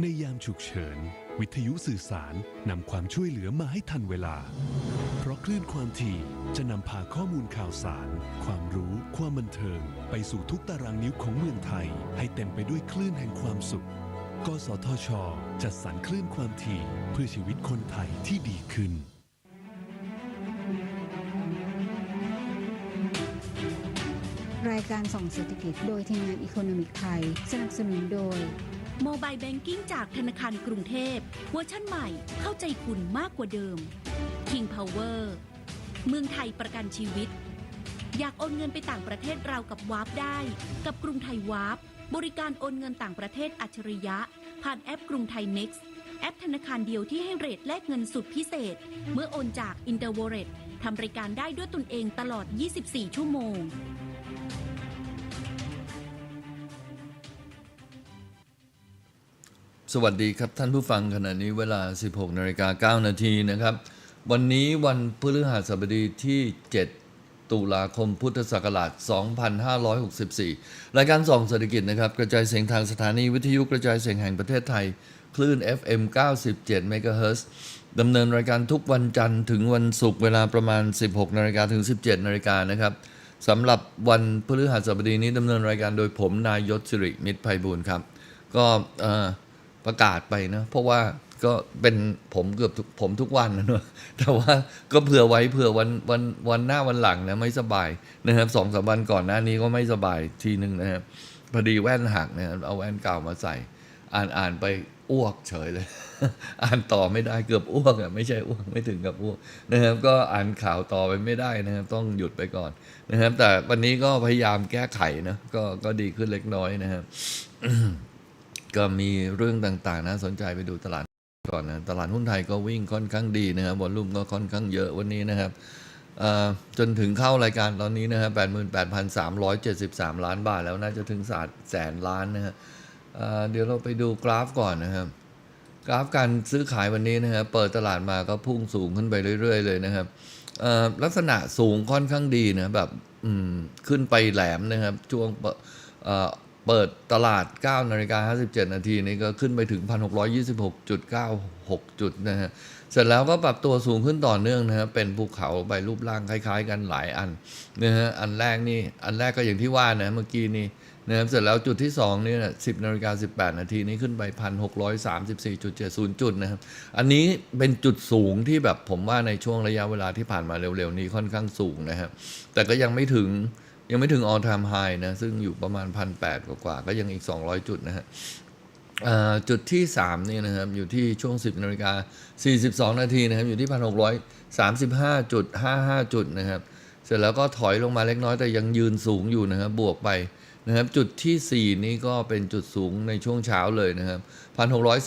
ในยามฉุกเฉิน วิทยุสื่อสารนำความช่วยเหลือมาให้ทันเวลา เพราะคลื่นความถี่จะนำพาข้อมูลข่าวสาร ความรู้ ความบันเทิง ไปสู่ทุกตารางนิ้วของเมืองไทย ให้เต็มไปด้วยคลื่นแห่งความสุข กสทช จัดสรรคลื่นความถี่เพื่อชีวิตคนไทยที่ดีขึ้นรายการส่องเศรษฐกิจโดยทีมงานอีโคโนมิกไทย สนับสนุนโดย โมบายแบงกิ้งจากธนาคารกรุงเทพเวอร์ชั่นใหม่เข้าใจคุณมากกว่าเดิม King Power เมืองไทยประกันชีวิต อยากโอนเงินไปต่างประเทศเรากับวาร์ปได้ กับกรุงไทยวาร์ปบริการโอนเงินต่างประเทศอัจฉริยะ ผ่านแอปกรุงไทย Next แอปธนาคารเดียวที่ให้เรทแลกเงินสุดพิเศษ เมื่อโอนจาก i n t e r w a l l e t ทำรายการได้ด้วยตนเองตลอด 24 ชั่วโมง สวัสดีครับท่านผู้ฟังขณะนี้เวลา 16นาฬิกา9นาทีนะครับ วันนี้วันพฤหัสบดีที่ 7 ตุลาคมพุทธศักราช 2564 รายการส่องเศรษฐกิจนะครับ กระจายเสียงทางสถานีวิทยุกระจายเสียงแห่งประเทศไทย คลื่น FM 97เมกะเฮิร์ดำเนินรายการทุกวันจันทร์ถึงวันศุกร์เวลาประมาณ 16นาฬิกาถึง 17นาฬิกานะครับสำหรับวันพฤหัสบดีนี้ดำเนินรายการโดยผมนายยศสิริมิตรไพบูลครับ ก็เอ่อ ประกาศไปนะเพราะว่าก็เป็นผมเกือบทุกผมทุกวันนะเนอะแต่ว่าก็เผื่อไว้เผื่อวันวันวันหน้าวันหลังนะไม่สบายนะครับสองสามวันก่อนหน้านี้ก็ไม่สบายทีหนึ่งนะครับพอดีแว่นหักนะครับเอาแว่นเก่ามาใส่ อ่านอ่านไปอ้วกเฉยเลย อ่านต่อไม่ได้เกือบอ้วกอะไม่ใช่อ้วกไม่ถึงกับอ้วกนะครับ ก็อ่านข่าวต่อไปไม่ได้นะครับ ต้องหยุดไปก่อนนะครับ แต่วันนี้ก็พยายามแก้ไขนะก็ก็ดีขึ้นเล็กน้อยนะครับ ก็มีเรื่องต่างๆนะสนใจไปดูตลาดก่อนนะตลาดหุ้นไทยก็วิ่งค่อนข้างดีนะครับวอลลุ่มก็ค่อนข้างเยอะวันนี้นะครับจนถึงเข้ารายการตอนนี้นะครับ88,373 ล้านบาทแล้วน่าจะถึงศาสตร์แสนล้านนะฮะเเดี๋ยวเราไปดูกราฟก่อนนะครับ กราฟการซื้อขายวันนี้นะครับเปิดตลาดมาก็พุ่งสูงขึ้นไปเรื่อย ๆ เลยนะครับลักษณะสูงค่อนข้างดีนะแบบขึ้นไปแหลมนะครับช่วง เปิดเอ่อเปิดตลาด 9 นาฬิกา 57 นาทีนี้ก็ขึ้นไปถึง 1,626.96 จุดนะฮะ เสร็จแล้วก็ปรับตัวสูงขึ้นต่อเนื่องนะครับเป็นภูเขาไปรูปร่างคล้าย ๆ กันหลายอันนะฮะ อันแรกนี่ อันแรกก็อย่างที่ว่านะ เมื่อกี้นี่นะครับ เสร็จแล้วจุดที่2เนี่ยสิบนาฬิกาสินาทีนี้ขึ้นไป 1,634.70 จุดนะครับ อันนี้เป็นจุดสูงที่แบบผมว่าในช่วงระยะเวลาที่ผ่านมาเร็วๆ นี้ค่อนข้างสูงนะครับ แต่ก็ยังไม่ถึง ยังไม่ถึง all time high นะ ซึ่งอยู่ประมาณ 1,800 กว่าๆก็ยังอีก 200 จุดนะฮะจุดที่ 3 เนี่ยนะครับ อยู่ที่ช่วง 10นาฬิกา42 นาทีนะครับ อยู่ที่ 1,635.55 จุดนะครับ เสร็จแล้วก็ถอยลงมาเล็กน้อยแต่ยังยืนสูงอยู่นะครับ บวกไป นะครับจุดทีสี่4 นี่ก็เป็นจุดสูงในช่วงเช้าเลยนะครับ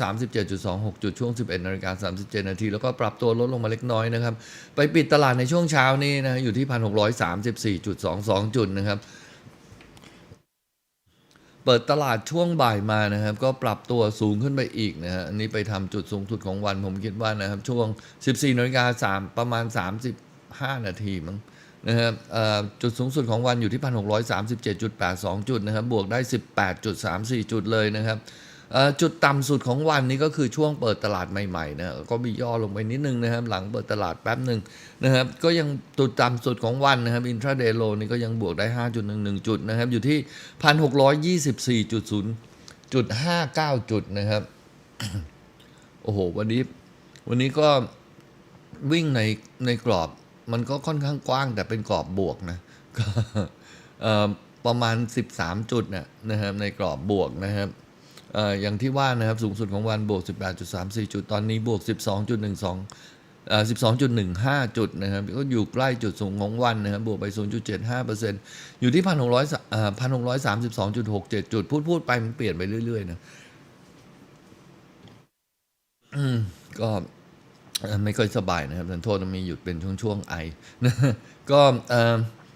1,637.26 จุดช่วง 11นาฬิกา37 นาที แล้วก็ปรับตัวลดลงมาเล็กน้อยนะครับ ไปปิดตลาดในช่วงเช้านี้นะอยู่ที่ 1,634.22 จุดนะครับ เปิดตลาดช่วงบ่ายมานะครับ ก็ปรับตัวสูงขึ้นไปอีกนะฮะอันนี้ไปทำจุดสูงสุดของวันผมคิดว่านะครับ ช่วง 14นาฬิกา3ประมาณ 35 นาทีมั้ง นะครับจุดสูงสุดของวันอยู่ที่ 1,637.82 จุดนะครับ บวกได้ 18.34 จุดเลยนะครับจุดต่ำสุดของวันนี้ก็คือช่วงเปิดตลาดใหม่ๆนะก็มีย่อลงไปนิดนึงนะครับ หลังเปิดตลาดแป๊บหนึ่งนะครับ ก็ยังจุดต่ำสุดของวันนะครับอินทราเดโลนี่ก็ยังบวกได้ 5.11 จุดนะครับ อยู่ที่ 1,624.0จุด59 จุดนะครับ โอ้โห วันนี้ วันนี้ก็วิ่งในในกรอบ มันก็ค่อนข้างกว้างแต่เป็นกรอบบวกนะก็ประมาณ 13 จุดนะนะครับในกรอบบวกนะครับอย่างที่ว่านะครับสูงสุดของวันบวก 18.34 จุด ตอนนี้บวก 12.12เอ่อ12.15 จุดนะครับก็อยู่ใกล้จุดสูงของวันนะครับบวกไป 0.75%อยู่ที่ 1,600เอ่อ1,632.67 จุด พูดพูดไปมันเปลี่ยนไปเรื่อย ๆ นะ อืม ก็ ไม่ค่อยสบายนะครับท่านโทษมีหยุดเป็นช่วงๆไอนะก็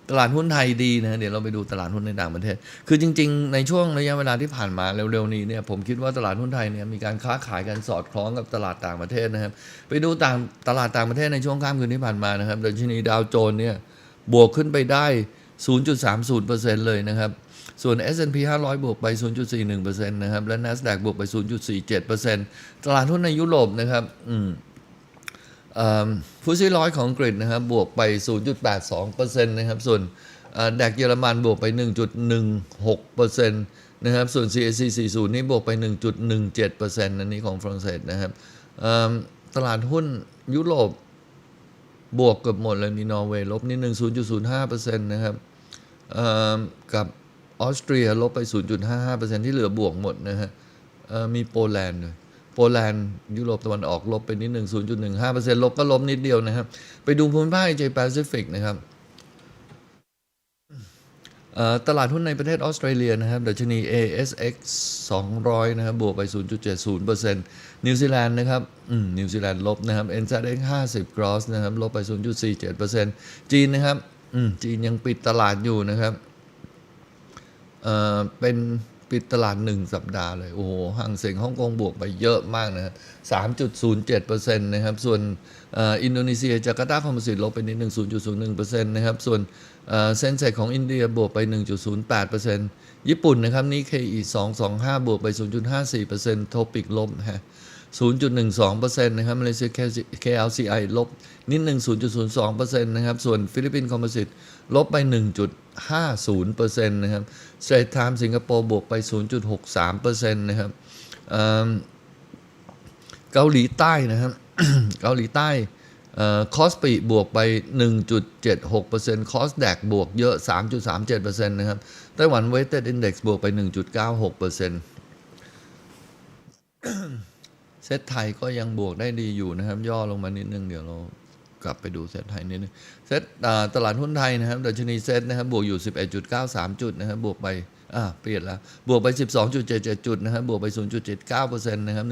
ตลาดหุ้นไทยดีนะเดี๋ยวเราไปดูตลาดหุ้นในต่างประเทศ คือจริง ๆ ในช่วงระยะเวลาที่ผ่านมาเร็วๆนี้เนี่ยผมคิดว่าตลาดหุ้นไทยเนี่ยมีการค้าขายกันสอดคล้องกับตลาดต่างประเทศนะครับ ไปดูต่างตลาดต่างประเทศในช่วงข้ามคืนที่ผ่านมานะครับดัชนีดาวโจนส์เนี่ยบวกขึ้นไปได้ 0.30%เลยนะครับส่วน S&P 500 บวกไป 0.41%นะครับและ NASDAQ บวกไป 0.47%ตลาดหุ้นในยุโรปนะครับอืม ฟุตซีร้อยของอังกฤษนะครับบวกไป 0.82%นะครับส่วนแดกเยอรมันบวกไป 1.16%นะครับส่วน CAC 40 นี่บวกไป 1.17%อันนี้ของฝรั่งเศสนะครับตลาดหุ้นยุโรปบวกเกือบหมดเลยมีนอร์เวย์ลบนิดนึง0.05%นะครับกับออสเตรียลบไป 0.55%ที่เหลือบวกหมดนะฮะมีโปแลนด์ด้วย ปแลนด์ยุโรปตะวันออกลบไปนิดหนึ่ง0.15%ลบก็ลบนิดเดียวนะครับ ไปดูภูมิภาคเอเชียแปซิฟิกนะครับตลาดหุ้นในประเทศออสเตรเลียนะครับดัชนี ASX 200 นะครับ บวกไป 0.70%นิวซีแลนด์นะครับอืมนิวซีแลนด์ลบนะครับ NZX 50 Cross นะครับ ลบไป 0.47%จีนนะครับอืมจีนยังปิดตลาดอยู่นะครับเอ่อเป็น ปิดตลาดหนึ่งสัปดาห์เลย โอ้โหห่างเสียงฮ่องกงบวกไปเยอะมากนะสามจุดศูนย์เจ็ดเปอร์เซ็นต์นะครับ ส่วนอินโดนีเซียจาการ์ตาคอมโพสินลบไปนิดหนึ่งศูนย์จุดศูนย์หนึ่งเปอร์เซ็นต์นะครับ ส่วนเซ็นเซกของอินเดียบวกไปหนึ่งจุดศูนย์แปดเปอร์เซ็นต์ญี่ปุ่นนะครับนี่เคอีสองสองห้าบวกไปศูนย์จุดห้าสี่เปอร์เซ็นต์ทปิกลบฮะ 0.12%นะครับมาเลเซีย KLCI ลบนิดหนึ่ง0.02%นะครับ ส่วนฟิลิปปินส์คอมโพสิตลบไป 1.50%นะครับสเตทไทม์สิงคโปร์บวกไป 0.63%นะครับเกาหลีใต้นะครับ เกาหลีใต้คอสปีบวกไป 1.76%คอสแดกบวกเยอะ 3.37%นะครับ ไต้หวันเวทเต็ดอินดี x บวกไป 1.96% เซตไทยก็ยังบวกได้ดีอยู่นะครับ ย่อลงมานิดนึงเดี๋ยวเรากลับไปดูเซตไทยนิดนึงเซตตลาดหุ้นไทยนะครับดัชนีเซตนะครับบวกอยู่ 11.93 จุดนะครับบวกไปอ่าเปลี่ยนล้วบวกไป 12.77 จุดนะครับบวกไป 0.79%นะครับ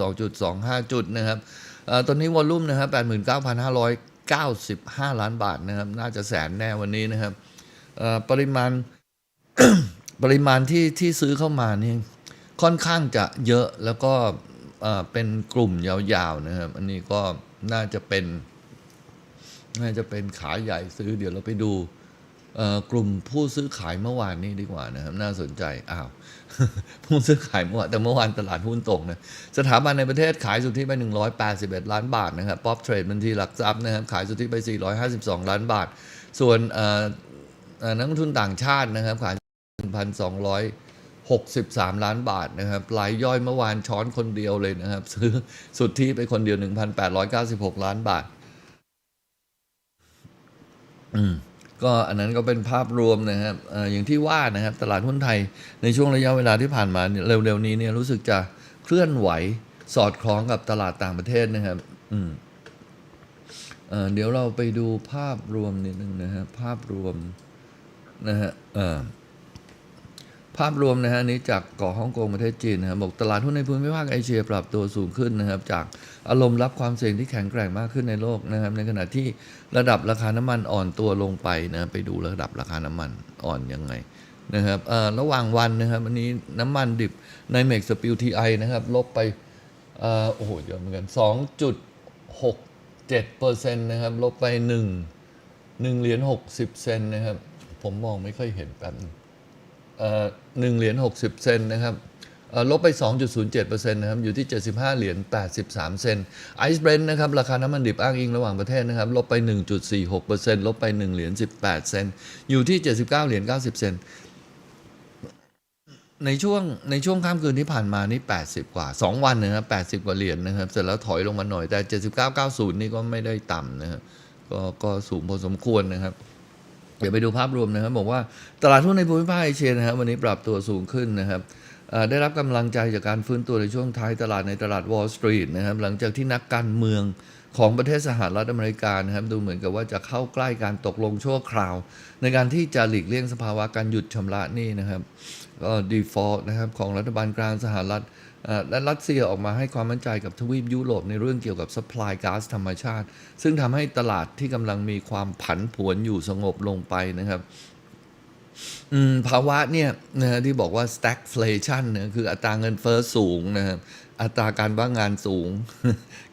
1,632.25 จุดนะครับอ่าตอนนี้วอลลุ่มนะครับ89,595 ล้านบาทนะครับ น่าจะแสนแน่วันนี้นะครับอ่าปริมาณปริมาณที่ที่ซื้อเข้ามานี่ค่อนข้างจะเยอะแล้วก็ เป็นกลุ่มยาวๆนะครับ อันนี้ก็น่าจะเป็น น่าจะเป็นขาใหญ่ซื้อเดี๋ยวเราไปดูกลุ่มผู้ซื้อขายเมื่อวานนี้ดีกว่านะครับ น่าสนใจอ้าวผู้ซื้อขายเมื่อวานแต่เมื่อวานตลาดหุ้นตกนะสถาบันในประเทศขายสุทธิไป 181 ล้านบาทนะครับป๊อปเทรดบัญชีหลักทรัพย์นะครับ ขายสุทธิไป 452 ล้านบาท ส่วนเอ่อเอ่อนักลงทุนต่างชาตินะครับ ขาย 63 ล้านบาทนะครับรายย่อยเมื่อวานช้อนคนเดียวเลยนะครับ ซื้อสุดทธิไปคนเดียว 1,896 ล้านบาท อืมก็อันนั้นก็เป็นภาพรวมนะครับอ่ออย่างที่ว่านะครับ ตลาดหุ้นไทยในช่วงระยะเวลาที่ผ่านมาเนี่ยเร็วๆนี้เนี่ยรู้สึกจะเคลื่อนไหวสอดคล้องกับตลาดต่างประเทศนะครับ อืมเเดี๋ยวเราไปดูภาพรวมนิดนึงนะฮะภาพรวมนะฮะอ่อ ภาพรวมนะฮะนี้จากเกาะฮ่องกงประเทศจีนนะครับบอกตลาดหุ้นในภูมิภาคเอเชียปรับตัวสูงขึ้นนะครับ จากอารมณ์รับความเสี่ยงที่แข็งแกร่งมากขึ้นในโลกนะครับ ในขณะที่ระดับราคาน้ำมันอ่อนตัวลงไปนะไปดูระดับราคาน้ำมันอ่อนยังไงนะครับระหว่างวันนะครับอันนี้น้ำมันดิบในเมกสปิวทีไอนะครับลบไปอโอ้โหเยอะเหมือนกัน 2.67เปอร์เซ็นต์นะครับลบไป 1 1เหรียญ60 เซนนะครับผมมองไม่ค่อยเห็นแป๊บนึง หนึ่งเหรียญ60 เซนนะครับเอ่อลบไป 2.07%นะครับ อยู่ที่ 75 เหรียญ 83 เซนไอซ์เบรนท์นะครับ ราคาน้ำมันดิบอ้างอิงระหว่างประเทศนะครับ ลบไป 1.46%ลบไป 1 เหรียญ 18 เซนอยู่ที่ 79 เหรียญ 90 เซนในช่วงในช่วงข้ามคืนที่ผ่านมานี่ 80 กว่า 2 วันนะครับ80 กว่าเหรียญนะครับ เสร็จแล้วถอยลงมาหน่อยแต่ 79 90 นี่ก็ไม่ได้ต่ำนะครับก็ก็สูงพอสมควรนะครับ เดี๋ยวไปดูภาพรวมนะครับบอกว่าตลาดหุ้นในภูมิภาคเอเชียนะครับวันนี้ปรับตัวสูงขึ้นนะครับได้รับกำลังใจจากการฟื้นตัวในช่วงท้ายตลาดในตลาดวอลล์สตรีทนะครับหลังจากที่นักการเมืองของประเทศสหรัฐอเมริกานะครับดูเหมือนกับว่าจะเข้าใกล้การตกลงชั่วคราว ในการที่จะหลีกเลี่ยงสภาวะการหยุดชำระหนี้นะครับก็ default นะครับของรัฐบาลกลางสหรัฐ และรัสเซียออกมาให้ความมั่นใจกับทวีปยุโรปในเรื่องเกี่ยวกับ supply ก๊าซธรรมชาติ ซึ่งทำให้ตลาดที่กำลังมีความผันผวนอยู่สงบลงไปนะครับภาวะเนี่ยนะที่บอกว่า stagflation เนี่ยคืออัตราเงินเฟ้อสูงนะครับอัตราการว่างงานสูง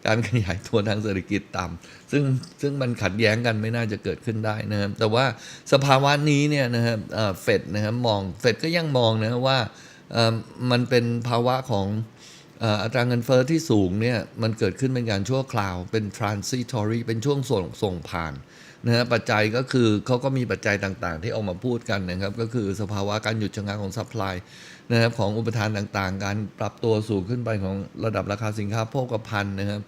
การขยายตัวทางเศรษฐกิจต่ำซึ่งซึ่งมันขัดแย้งกันไม่น่าจะเกิดขึ้นได้นะครับแต่ว่าสภาวะนี้เนี่ยนะครับเฟดนะครับมองเฟดก็ยังมองนะว่า มันเป็นภาวะของอัตราเงินเฟ้อที่สูงเนี่ยมันเกิดขึ้นเป็นการชั่วคราว เป็น transitory เป็นช่วงส่งส่งผ่านนะฮะปัจจัยก็คือเขาก็มีปัจจัยต่างๆ ที่ออกมาพูดกันนะครับ ก็คือสภาวะการหยุดชะงักของซัพพลายนะครับของอุปทานต่างๆ การปรับตัวสูงขึ้นไปของระดับราคาสินค้าโภคภัณฑ์นะครับ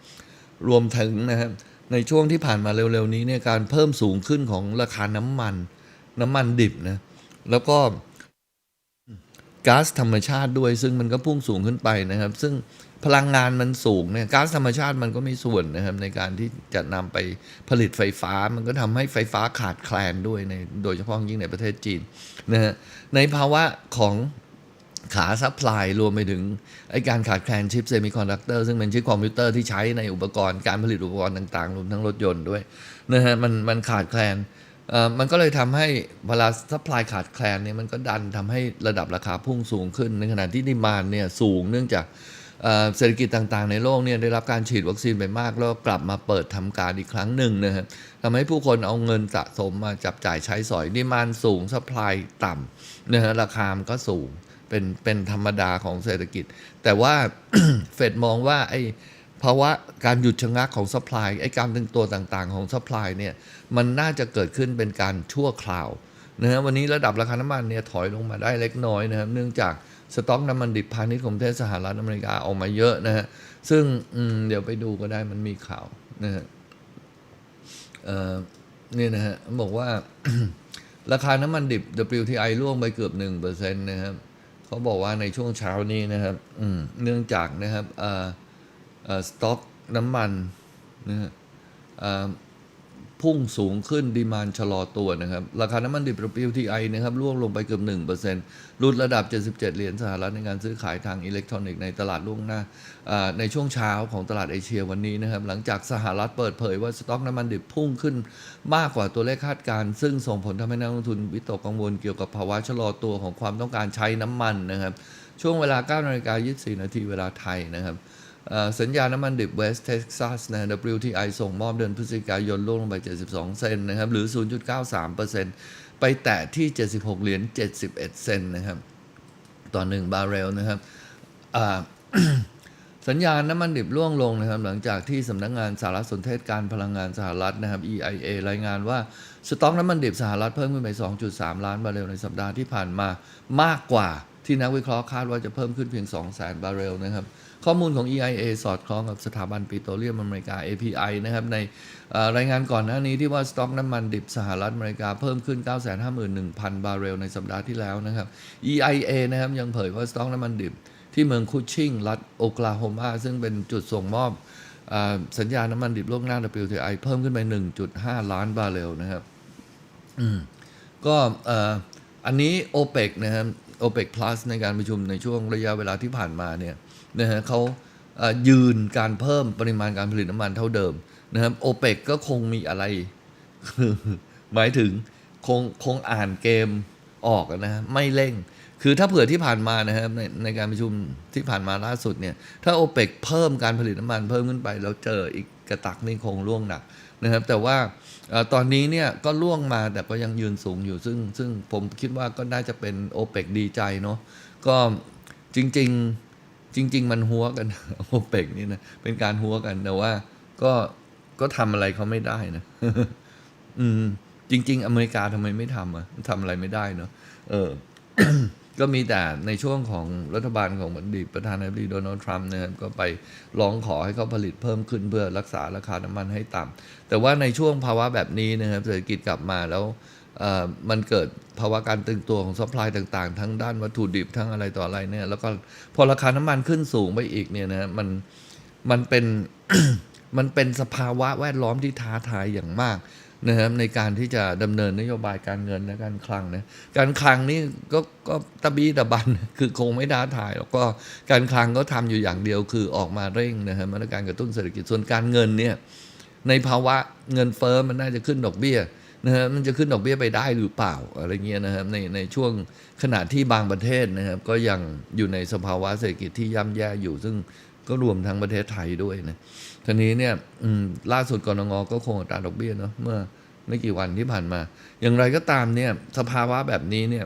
รวมถึงนะครับในช่วงที่ผ่านมาเร็วๆนี้เนี่ยการเพิ่มสูงขึ้นของราคาน้ำมัน น้ำมันดิบนะแล้วก็ ก๊าซธรรมชาติด้วย ซึ่งมันก็พุ่งสูงขึ้นไปนะครับ ซึ่งพลังงานมันสูงเนี่ยก๊าซธรรมชาติมันก็มีส่วนนะครับ ในการที่จะนำไปผลิตไฟฟ้า มันก็ทำให้ไฟฟ้าขาดแคลนด้วยในโดยเฉพาะยิ่งในประเทศจีนนะฮะในภาวะของขาซัพพลายรวมไปถึงไอการขาดแคลนชิปเซมิคอนดักเตอร์ซึ่งเป็นชิปคอมพิวเตอร์ที่ใช้ในอุปกรณ์การผลิตอุปกรณ์ต่างๆ รวมทั้งรถยนต์ด้วยนะฮะมันมันขาดแคลน มันก็เลยทำให้เวลาซัพพลายขาดแคลนเนี่ยมันก็ดันทำให้ระดับราคาพุ่งสูงขึ้น ในขณะที่ดีมานเนี่ยสูงเนื่องจากเเศรษฐกิจต่างๆ ในโลกเนี่ยได้รับการฉีดวัคซีนไปมาก แล้วกลับมาเปิดทำการอีกครั้งหนึ่งนะฮะทำให้ผู้คนเอาเงินสะสมมาจับจ่ายใช้สอยดีมานสูงสปายต่ำนะฮะราคามันก็สูงเป็นเป็นธรรมดาของเศรษฐกิจ แต่ว่าเฟดมองว่าไอ้ ภาวะการหยุดชะงักของสปายไอ้การตึงตัวต่างๆของสปายเนี่ยมันน่าจะเกิดขึ้นเป็นการชั่วคราวนะฮะวันนี้ระดับราคาน้ำมันเนี่ยถอยลงมาได้เล็กน้อยนะครับเนื่องจากสต็อกน้ำมันดิบพาณิชย์ของประเทศสหรัฐอเมริกาออกมาเยอะนะฮะซึ่งเดี๋ยวไปดูก็ได้มันมีข่าวนะฮะนี่นะฮะบอกว่าราคาน้ำมันดิบ WTI ร่วงไปเกือบ 1%นะครับเขาบอกว่าในช่วงเช้านี้นะครับเนื่องจากนะครับอ สต็อกน้ำมันนะฮะพุ่งสูงขึ้นดีมานชะลอตัวนะครับ ราคาน้ำมันดิบ WTI นะครับร่วงลงไปเกือบ1%รุดระดับ 77 เหรียญสหรัฐในการซื้อขายทางอิเล็กทรอนิกส์ในตลาดล่วงหน้า ในช่วงเช้าของตลาดเอเชียวันนี้นะครับ หลังจากสหรัฐเปิดเผยว่าสต็อกน้ำมันดิบพุ่งขึ้นมากกว่าตัวเลขคาดการณ์ ซึ่งส่งผลทำให้นักลงทุนวิตกกังวลเกี่ยวกับภาวะชะลอตัวของความต้องการใช้น้ำมันนะครับ ช่วงเวลา9นาฬิกา24 นาทีเวลาไทยนะครับ สัญญาน้ำมันดิบเวสเท็กซัสนะ WTI ส่งมอบเดือนพฤศจิกายนลดลงไป 72 เซนนะครับ หรือ 0.93%ไปแตะที่ 76 เหรียญ 71 เซนนะครับ ต่อ 1 บาร์เรลนะครับสัญญาณน้ำมันดิบร่วงลงนะครับหลังจากที่สำนักงานสารสนเทศการพลังงานสหรัฐนะครับ EIA รายงานว่าสต็อกน้ำมันดิบสหรัฐเพิ่มขึ้นไป 2.3 ล้านบาร์เรลในสัปดาห์ที่ผ่านมามากกว่าที่นักวิเคราะห์คาดว่าจะเพิ่มขึ้นเพียง 2 0 0 0 0 0 บาร์เรลนะครับ ข้อมูลของ EIA สอดคล้องกับสถาบันปิโตรเลียมอเมริกา API นะครับ ในรายงานก่อนหน้านี้ที่ว่าสต็อกน้ำมันดิบสหรัฐอเมริกาเพิ่มขึ้น 951,000 บาร์เรลในสัปดาห์ที่แล้วนะครับ EIA นะครับยังเผยว่าสต็อกน้ำมันดิบที่เมืองคุชชิงรัฐโอคลาโฮมาซึ่งเป็นจุดส่งมอบอสัญญาณน้ำมันดิบล่วงหน้า WTI เพิ่มขึ้นไป 1.5 ล้านบาร์เรลนะครับก็อันนี้ OPEC นะครับ OPEC Plus ในการประชุมในช่วงระยะเวลาที่ผ่านมาเนี่ย นะฮะเขายืนการเพิ่มปริมาณการผลิตน้ำมันเท่าเดิมนะครับ OPEC ก็คงมีอะไร หมายถึงคงคงอ่านเกมออกนะฮะไม่เร่ง คือถ้าเผื่อที่ผ่านมานะครับในในการประชุมที่ผ่านมาล่าสุดเนี่ย ถ้าโอเปกเพิ่มการผลิตน้ำมันเพิ่มขึ้นไป แล้วเจออีกกระตักนี่คงล่วงหนักนะครับ แต่ว่าตอนนี้เนี่ยก็ล่วงมาแต่ก็ยังยืนสูงอยู่ซึ่ง ซึ่งผมคิดว่าก็น่าจะเป็นโอเปกดีใจเนาะก็จริง ๆ จริง ๆ มันหัวกันโอเปกนี่นะเป็นการหัวกันแต่ว่า ก็ก็ทำอะไรเขาไม่ได้นะอืม จริง ๆ อเมริกาทำไมไม่ทำอะทำอะไรไม่ได้เนาะเออ ก็มีแต่ในช่วงของรัฐบาลของบัณฑิตประธานาธิบดีโดนัลด์ทรัมป์นะครับก็ไปร้องขอให้เขาผลิตเพิ่มขึ้นเพื่อรักษาราคาน้ำมันให้ต่ำแต่ว่าในช่วงภาวะแบบนี้นะครับเศรษฐกิจกลับมาแล้ว มันเกิดภาวะการตึงตัวของซัพพลายต่างๆ ทั้งด้านวัตถุดิบทั้งอะไรต่ออะไรเนี่ย แล้วก็พอราคาน้ำมันขึ้นสูงไปอีกเนี่ยนะมันมันเป็นมันเป็นสภาวะแวดล้อมที่ท้าทายอย่างมากนะครับในการที่จะดำเนินนโยบายการเงินและการคลังนะการคลังนี่ก็ก็ตะบีตะบันคือคงไม่ท้าทายแล้วก็การคลังก็ทำอยู่อย่างเดียวคือออกมาเร่งนะครับมาตรการกระตุ้นเศรษฐกิจส่วนการเงินเนี่ยในภาวะเงินเฟ้อมันน่าจะขึ้นดอกเบี้ย นะฮะมันจะขึ้นดอกเบี้ยไปได้หรือเปล่าอะไรเงี้ยนะครับในในช่วงขณะที่บางประเทศนะครับ ก็ยังอยู่ในสภาวะเศรษฐกิจที่ย่ำแย่อยู่ ซึ่งก็รวมทั้งประเทศไทยด้วยนะทีนี้เนี่ยล่าสุดกรงก็คงอัตราดอกเบี้ยเนาะเมื่อไม่กี่วันที่ผ่านมา อย่างไรก็ตามเนี่ย สภาวะแบบนี้เนี่ย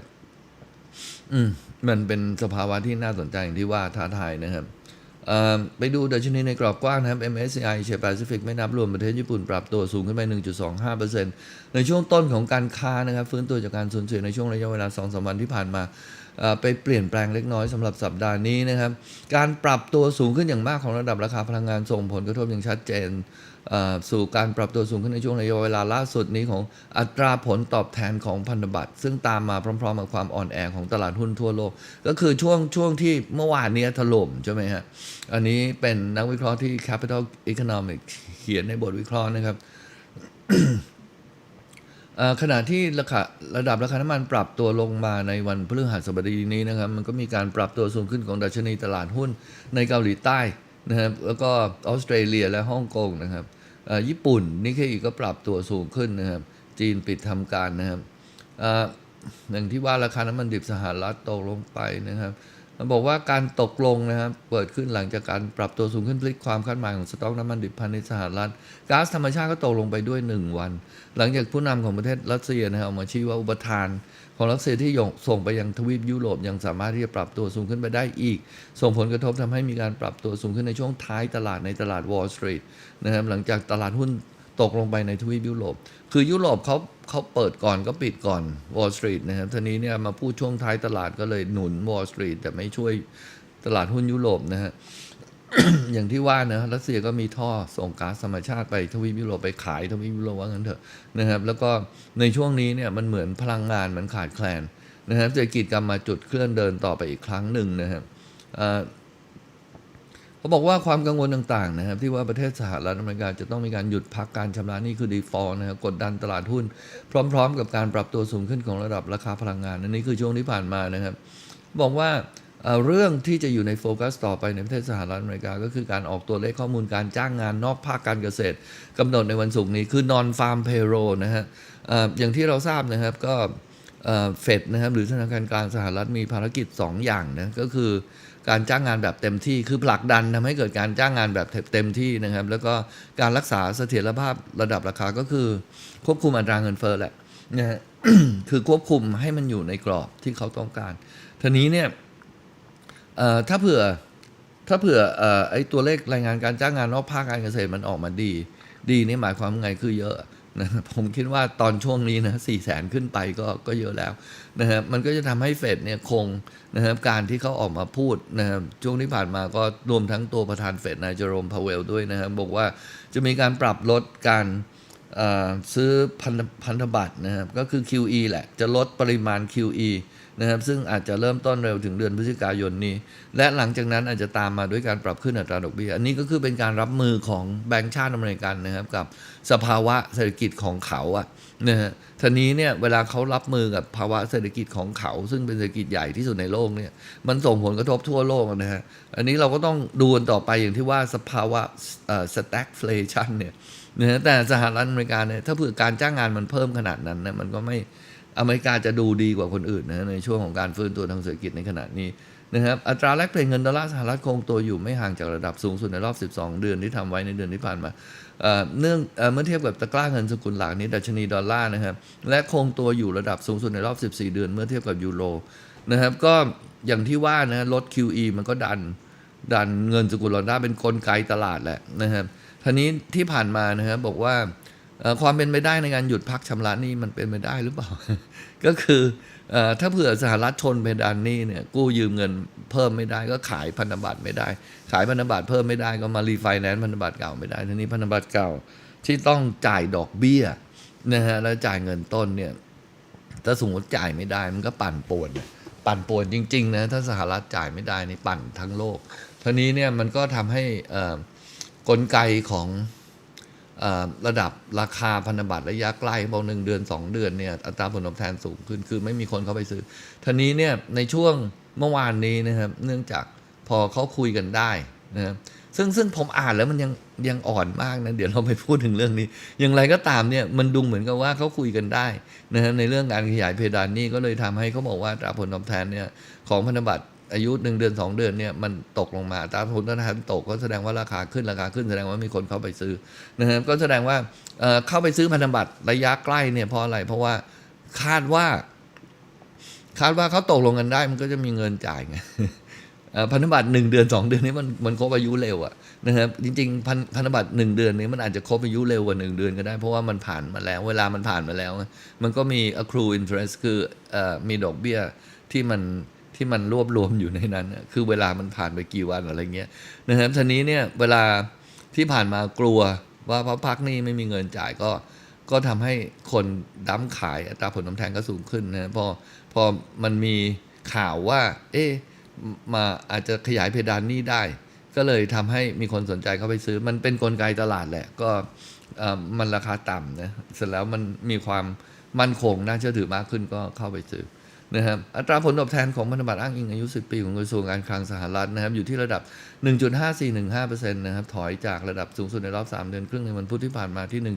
อืม มันเป็นสภาวะที่น่าสนใจอย่างที่ว่าท้าทายนะครับเไปดูดัชนีในกรอบกว้างนะครับ MSCI เชียแปซิฟิกไม่นับรวมประเทศญี่ปุ่นปรับตัวสูงขึ้นไป 1.25%ในช่วงต้นของการค้านะครับฟื้นตัวจากการสูญเสียในช่วงระยะเวลา 2-3 วันที่ผ่านมาไปเปลี่ยนแปลงเล็กน้อยสำหรับสัปดาห์นี้นะครับ การปรับตัวสูงขึ้นอย่างมากของระดับราคาพลังงานส่งผลกระทบอย่างชัดเจน สู่การปรับตัวสูงขึ้นในช่วงระยะเวลาล่าสุดนี้ของอัตราผลตอบแทนของพันธบัตรซึ่งตามมาพร้อมๆกับความอ่อนแอของตลาดหุ้นทั่วโลก ก็คือช่วงช่วงที่เมื่อวานนี้ถล่มใช่ไหมฮะ อันนี้เป็นนักวิเคราะห์ที่ Capital Economics เขียนในบทวิเคราะห์นะครับขณะที่ราคาระดับราคาน้ำมันปรับตัวลงมาในวันพฤหัสบดีนี้นะครับ มันก็มีการปรับตัวสูงขึ้นของดัชนีตลาดหุ้นในเกาหลีใต้ นะครับแล้วก็ออสเตรเลียและฮ่องกงนะครับญี่ปุ่นนิเคอีก็ปรับตัวสูงขึ้นนะครับ จีนปิดทำการนะครับอย่างที่ว่าราคาน้ำมันดิบสหรัฐตกลงไปนะครับมันบอกว่าการตกลงนะครับเปิดขึ้นหลังจากการปรับตัวสูงขึ้นพลิกความคาดหมายของสต็อกน้ำมันดิบภายในสหรัฐก๊าซธรรมชาติก็ตกลงไปด้วย 1 วัน หลังจากผู้นำของประเทศรัสเซียนะครับออกมาชี้ว่าอุปทาน ของรัสเซียที่ส่งไปยังทวีปยุโรปยังสามารถที่จะปรับตัวสูงขึ้นไปได้อีก ส่งผลกระทบทำให้มีการปรับตัวสูงขึ้นในช่วงท้ายตลาดในตลาดวอลล์สตรีทนะครับหลังจากตลาดหุ้นตกลงไปในทวีปยุโรป คือยุโรปเขาเขาเปิดก่อนก็ปิดก่อนวอลล์สตรีทนะครับทีนี้เนี่ยมาพูดช่วงท้ายตลาดก็เลยหนุนวอลล์สตรีทแต่ไม่ช่วยตลาดหุ้นยุโรปนะฮะ อย่างที่ว่านะรัสเซียก็มีท่อส่งก๊าซธรรมชาติไปทวีปยุโรปไปขายทวีปยุโรปว่างั้นเถอะนะครับ แล้วก็ในช่วงนี้เนี่ยมันเหมือนพลังงานมันขาดแคลนนะครับเศรษฐกิจกลับมาจุดเคลื่อนเดินต่อไปอีกครั้งหนึ่งนะครับเขาบอกว่าความกังวลต่างๆนะครับที่ว่าประเทศสหรัฐอเมริกาจะต้องมีการหยุดพักการชำระหนี้คือ default นะครับกดดันตลาดหุ้น พร้อม ๆ กับการปรับตัวสูงขึ้นของระดับราคาพลังงานอันนี้คือช่วงที่ผ่านมานะครับ บอกว่า เรื่องที่จะอยู่ในโฟกัสต่อไปในประเทศสหรัฐอเมริกา ก็คือการออกตัวเลขข้อมูลการจ้างงานนอกภาคการเกษตรกำหนดในวันศุกร์นี้คือ non farm payroll นะฮะอย่างที่เราทราบนะครับก็เฟดนะครับหรือธนาคารกลางสหรัฐมีภารกิจ 2 อย่างนะก็คือการจ้างงานแบบเต็มที่คือผลักดันทำให้เกิดการจ้างงานแบบเต็มที่นะครับ แล้วก็การรักษาเสถียรภาพระดับราคาก็คือ ควบคุมอัตราเงินเฟ้อแหละนะฮะคือควบคุมให้มันอยู่ในกรอบที่เขาต้องการทีนี้เนี่ย เอ่อถ้าเผื่อถ้าเผื่อเอ่อไอ้ตัวเลขรายงานการจ้างงานนอกภาคการเกษตรมันออกมาดี ดีนี่หมายความไงคือเยอะนะผมคิดว่าตอนช่วงนี้นะสี่แสนขึ้นไปก็ก็เยอะแล้วนะครับมันก็จะทำให้เฟดเนี่ยคงนะครับการที่เขาออกมาพูดนะครับช่วงที่ผ่านมาก็รวมทั้งตัวประธานเฟดนายเจอโรมพาเวลด้วยนะครับบอกว่าจะมีการปรับลดการซื้อพันธบัตรนะครับก็คือ QE แหละ จะลดปริมาณ QE นะครับ ซึ่งอาจจะเริ่มต้นเร็วถึงเดือนพฤศจิกายนนี้ และหลังจากนั้นอาจจะตามมาด้วยการปรับขึ้นอัตราดอกเบี้ย อันนี้ก็คือเป็นการรับมือของแบงก์ชาติอเมริกันนะครับกับสภาวะเศรษฐกิจของเขาอะนะฮะทีนี้เนี่ยเวลาเขารับมือกับภาวะเศรษฐกิจของเขา ซึ่งเป็นเศรษฐกิจใหญ่ที่สุดในโลกเนี่ยมันส่งผลกระทบทั่วโลกนะฮะอันนี้เราก็ต้องดูกันต่อไปอย่างที่ว่าสภาวะเอ่อ stagflation เนี่ยนะแต่สหรัฐอเมริกาเนี่ยถ้าเผื่อการจ้างงานมันเพิ่มขนาดนั้นเนะมันก็ไม่ อเมริกาจะดูดีกว่าคนอื่นนะในช่วงของการฟื้นตัวทางเศรษฐกิจในขณะนี้นะครับอัตราแลกเปลี่ยนเงินดอลลาร์สหรัฐคงตัวอยู่ไม่ห่างจากระดับสูงสุดในรอบ 12 เดือนที่ทำไว้ในเดือนที่ผ่านมาเนื่องเมื่อเทียบกับตะกร้าเงินสกุลหลักนี้ดัชนีดอลลาร์นะครับและคงตัวอยู่ระดับสูงสุดในรอบ 14 เดือน เมื่อเทียบกับยูโรนะครับก็อย่างที่ว่านะลด QE มันก็ดันดันเงินสกุลดอลลาร์เป็นกลไกตลาดแหละนะครับทีนี้ที่ผ่านมานะครับบอกว่า ความเป็นไปได้ในการหยุดพักชำระนี้มันเป็นไปได้หรือเปล่า ก็คืออถ้าเผื่อสหรัฐชนเพดานนี้เนี่ยกู้ยืมเงินเพิ่มไม่ได้ ก็ขายพันธบัตรไม่ได้ ขายพันธบัตรเพิ่มไม่ได้ก็มารีไฟแนนซ์พันธบัตรเก่าไม่ได้ทีนี้พันธบัตรเก่าที่ต้องจ่ายดอกเบี้ยนะฮะแล้วจ่ายเงินต้นเนี่ยถ้าสมมติจ่ายไม่ได้มันก็ปั่นป่วนปั่นป่วนจริงๆนะถ้าสหรัฐจ่ายไม่ได้นี่ปั่นทั้งโลกทีนี้เนี่ยมันก็ทำให้กลไกของ ระดับราคาพันธบัตรระยะใกล้บอกหนึ่งเดือน 2 เดือนเนี่ยอัตราผลตอบแทนสูงขึ้นคือไม่มีคนเข้าไปซื้อทีนี้เนี่ยในช่วงเมื่อวานนี้นะครับ เนื่องจากพอเขาคุยกันได้นะครับซึ่งซึ่งผมอ่านแล้วมันยังยังอ่อนมากนะ เดี๋ยวเราไปพูดถึงเรื่องนี้ อย่างไรก็ตามเนี่ยมันดูเหมือนกับว่าเขาคุยกันได้นะฮะในเรื่องการขยายเพดานนี้ก็เลยทำให้เขาบอกว่าอัตราผลตอบแทนเนี่ยของพันธบัตร อายุหนึ่งเดือนสองเดือนเนี่ยมันตกลงมาตราผลตอบแทนตกก็แสดงว่าราคาขึ้นราคาขึ้นแสดงว่ามีคนเข้าไปซื้อนะฮะก็แสดงว่าเเข้าไปซื้อพันธบัตรระยะใกล้เนี่ยเพราะอะไร เพราะว่าคาดว่า คาดว่าเขาตกลงกันได้มันก็จะมีเงินจ่ายไงพันธบัตรหนึ่งเดือนสองเดือนนี้มันมันครบอายุเร็วอะนะครับจริงๆพันพันธบัตรหนึ่งเดือนนี้มันอาจจะครบอายุเร็วกว่าหนึ่งเดือนก็ได้เพราะว่ามันผ่านมาแล้ว เวลามันผ่านมาแล้ว มันก็มี accrue interest คืออมีดอกเบี้ยที่มัน ที่มันรวบรวมอยู่ในนั้นน่ะคือเวลามันผ่านไปกี่วันอะไรเงี้ยนะครับทีนี้เนี่ยเวลาที่ผ่านมากลัวว่าพระพักนี้ไม่มีเงินจ่ายก็ก็ทำให้คนดั้มขายอัตราผลตอบแทนก็สูงขึ้นนะพอพอมันมีข่าวว่า เอ๊ะมาอาจจะขยายเพดานนี้ได้ ก็เลยทำให้มีคนสนใจเข้าไปซื้อ มันเป็นนกลไกตลาดแหละ ก็เอ่อมันราคาต่ำนะเสร็จแล้วมันมีความมั่นคงน่าเชื่อถือมากขึ้นก็เข้าไปซื้อ นะครับอัตราผลตอบแทนของพันธบัตรอ้างอิงอายุ 10 ปีของกระทรวงการคลังสหรัฐนะครับอยู่ที่ระดับ 1.5415%นะครับถอยจากระดับสูงสุดในรอบ 3 เดือนครึ่งในวันพุธที่ผ่านมาที่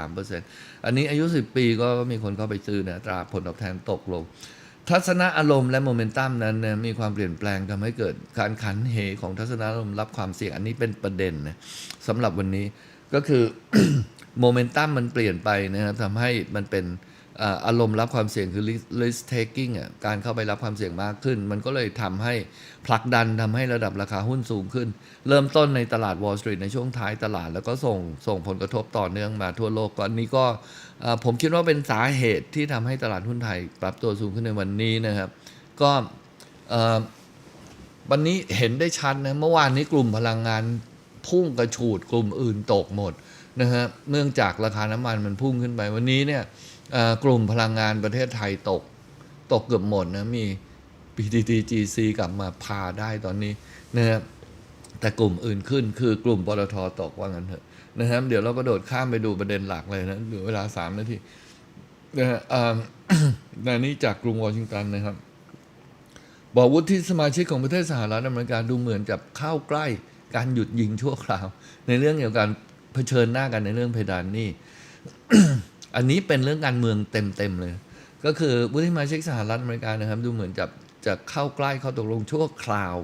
1.573%อันนี้อายุ 10 ปีก็มีคนเข้าไปซื้อนะอัตราผลตอบแทนตกลง ทัศนอารมณ์และโมเมนตัมนั้นนะมีความเปลี่ยนแปลงทำให้เกิดการขันเหของทัศนอารมณ์รับความเสี่ยงอันนี้เป็นประเด็นนะสำหรับวันนี้ก็คือโมเมนตัมมันเปลี่ยนไปนะครับทำให้มันเป็น อารมณ์รับความเสี่ยงคือ risk- taking อะการเข้าไปรับความเสี่ยงมากขึ้น มันก็เลยทำให้ผลักดันทำให้ระดับราคาหุ้นสูงขึ้น เริ่มต้นในตลาด Wall Street ในช่วงท้ายตลาด แล้วก็ส่งส่งผลกระทบต่อเนื่องมาทั่วโลกก็อันนี้ก็ผมคิดว่าเป็นสาเหตุที่ทำให้ตลาดหุ้นไทยปรับตัวสูงขึ้นในวันนี้นะครับ ก็วันนี้เห็นได้ชัดนะเมื่อวานนี้กลุ่มพลังงานพุ่งกระฉูดกลุ่มอื่นตกหมดนะฮะเนื่องจากราคาน้ำมันมันพุ่งขึ้นไปวันนี้เนี่ย กลุ่มพลังงานประเทศไทยตก ตกเกือบหมดนะ มี PTTGC กลับมาพาได้ตอนนี้นะครับแต่กลุ่มอื่นขึ้นคือกลุ่มปตทตกว่างั้นเถอะนะครับ เดี๋ยวเราก็โดดข้ามไปดูประเด็นหลักเลยนะเหลือเวลาสามนาทีนะฮะอ่าในนี้จากกรุงวอชิงตันนะครับ บอกวุฒิสมาชิกของประเทศสหรัฐอเมริกาดูเหมือนจะเข้าใกล้การหยุดยิงชั่วคราว ในเรื่องเกี่ยวกับการเผชิญหน้ากันในเรื่องเพดานนี้ อันนี้เป็นเรื่องการเมืองเต็มๆเลย ก็คือวุฒิสมาชิกสหรัฐอเมริกานะครับ ดูเหมือนจะจะเข้าใกล้เข้าตกลงชั่วคราว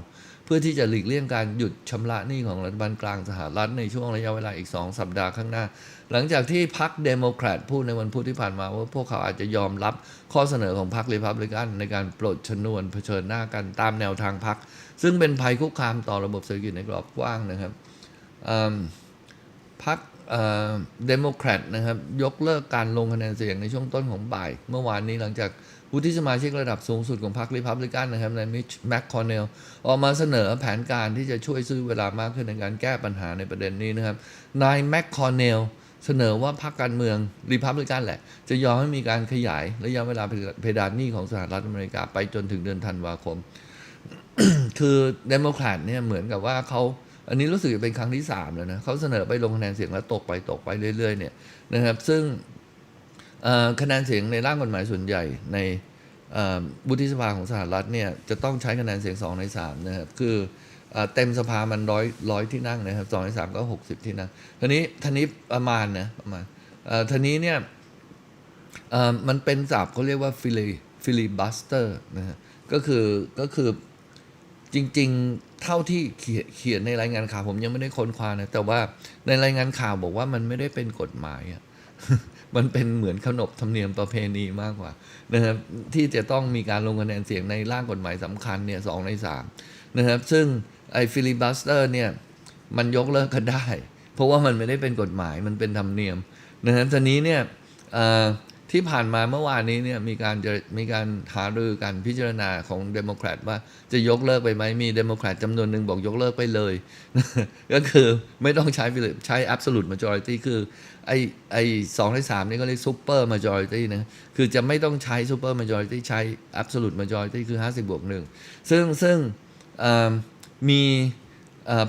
เพื่อที่จะหลีกเลี่ยงการหยุดชำระหนี้ของรัฐบาลกลางสหรัฐในช่วงระยะเวลาอีก 2 สัปดาห์ข้างหน้า หลังจากที่พรรคเดโมแครตพูดในวันพุธที่ผ่านมาว่าพวกเขาอาจจะยอมรับข้อเสนอของพรรครีพับลิกันในการปลดชนวนเผชิญหน้ากันตามแนวทางพรรคซึ่งเป็นภัยคุกคามต่อระบบเศรษฐกิจในกรอบกว้างนะครับพรรค เดโมแครตนะครับ ยกเลิกการลงคะแนนเสียงในช่วงต้นของบ่าย เมื่อวานนี้หลังจากวุฒิสมาชิกระดับสูงสุดของพรรครีพับลิกันนะครับนายมิชแมคคอนเนลออกมาเสนอแผนการที่จะช่วยซื้อเวลามากขึ้นในการแก้ปัญหาในประเด็นนี้นะครับนายแมคคอนเนลเสนอว่าพรรคการเมืองรีพับลิกันแหละ จะยอมให้มีการขยายระยะเวลาเพดานหนี้ของสหรัฐอเมริกาไปจนถึงเดือนธันวาคม คือเดโมแครตเนี่ยเหมือนกับว่าเขา อันนี้รู้สึกจะเป็นครั้งที่สามแล้วนะเขาเสนอไปลงคะแนนเสียงแล้วตกไปตกไปเรื่อย ๆ เนี่ยนะครับ ซึ่งคะแนนเสียงในร่างกฎหมายส่วนใหญ่ในเอ่อวุฒิสภาของสหรัฐเนี่ยจะต้องใช้คะแนนเสียงสองในสามนะครับ คือเอ่อเต็มสภามันร้อยร้อยที่นั่งนะครับสองในสามก็หกสิบที่นั่งทีนี้ทีนี้ประมาณนะประมาณเอ่อทีนี้เนี่ยมันเป็นศัพท์เขาเรียกว่าฟิลิฟิลิบัสเตอร์นะฮะก็คือก็คือ จริง ๆ เท่าที่เขียนในรายงานข่าวผมยังไม่ได้ค้นคว้านะ แต่ว่าในรายงานข่าวบอกว่ามันไม่ได้เป็นกฎหมายอะมันเป็นเหมือนขนบธรรมเนียมประเพณีมากกว่านะครับที่จะต้องมีการลงคะแนนเสียงในร่างกฎหมายสำคัญเนี่ยสองในสามนะครับ ซึ่งไอ้ฟิลิบัสเตอร์เนี่ยมันยกเลิกกันได้ เพราะว่ามันไม่ได้เป็นกฎหมายมันเป็นธรรมเนียมนะครับทีนี้เนี่ย ที่ผ่านมาเมื่อวานนี้เนี่ยมีการจะมีการหารือกันพิจารณาของเดโมแครตว่าจะยกเลิกไปไหมมีเดโมแครตจำนวนหนึ่งบอกยกเลิกไปเลย ก็คือไม่ต้องใช้ Philip ใช้ absolute majority คือไอไอสองในสามนี่ก็เรียก super majority นะคือจะไม่ต้องใช้ super majority ใช้ absolute majority คือ 50บวกหนึ่งซึ่งซึ่งมี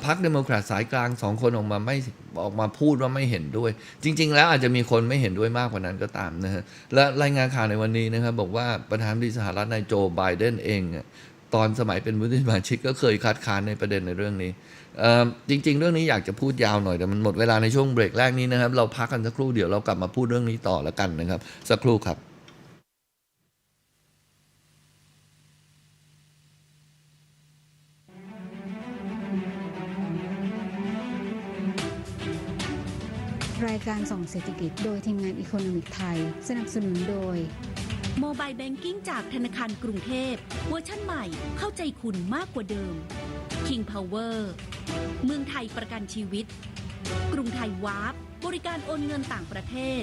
พรรคเดโมแครตสายกลางสองคนออกมาไม่ ออกมาพูดว่าไม่เห็นด้วย จริง ๆ แล้วอาจจะมีคนไม่เห็นด้วยมากกว่านั้นก็ตามนะฮะและรายงานข่าวในวันนี้นะครับ บอกว่าประธานาธิบดีสหรัฐนายโจไบเดนเองเนี่ยตอนสมัยเป็นวุฒิสมาชิกก็เคยคัดค้านในประเด็นในเรื่องนี้อ่อจริง ๆ เรื่องนี้อยากจะพูดยาวหน่อยแต่มันหมดเวลาในช่วงเบรกแรกนี้นะครับ เราพักกันสักครู่เดี๋ยวเรากลับมาพูดเรื่องนี้ต่อแล้วกันนะครับ สักครู่ครับายการส่องเศรษฐกิจโดยทีมงานอีโคโนมิกไทย สนับสนุนโดยโมบายแบงกิ้งจากธนาคารกรุงเทพเวอร์ชั่นใหม่เข้าใจคุณมากกว่าเดิม King Power เมืองไทยประกันชีวิต กรุงไทยวาร์ปบริการโอนเงินต่างประเทศ